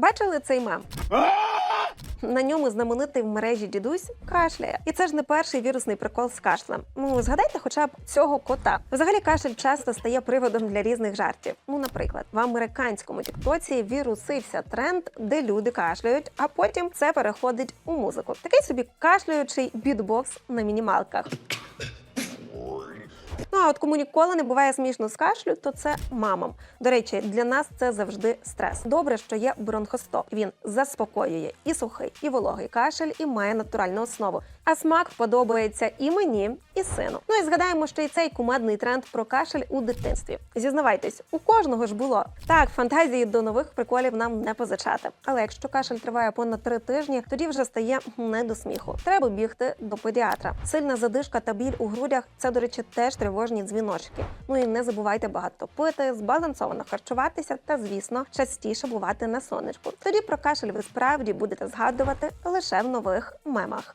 Бачили цей мем? На ньому знаменитий в мережі дідусь кашляє. І це ж не перший вірусний прикол з кашлем. Ну згадайте хоча б цього кота. Взагалі кашель часто стає приводом для різних жартів. Ну, наприклад, в американському тіктоці вірусився тренд, де люди кашляють, а потім це переходить у музику. Такий собі кашляючий бітбокс на мінімалках. Ну а от кому ніколи не буває смішно з кашлю, то це мамам. До речі, для нас це завжди стрес. Добре, що є бронхостоп. Він заспокоює і сухий, і вологий кашель, і має натуральну основу. А смак подобається і мені, і сину. Ну і згадаємо, що і цей кумедний тренд про кашель у дитинстві. Зізнавайтесь, у кожного ж було так. Фантазії до нових приколів нам не позичати. Але якщо кашель триває понад три тижні, тоді вже стає не до сміху. Треба бігти до педіатра. Сильна задишка та біль у грудях це, до речі, теж тривожні дзвіночки. Ну і не забувайте багато пити, збалансовано харчуватися та, звісно, частіше бувати на сонечку. Тоді про кашель ви справді будете згадувати лише в нових мемах.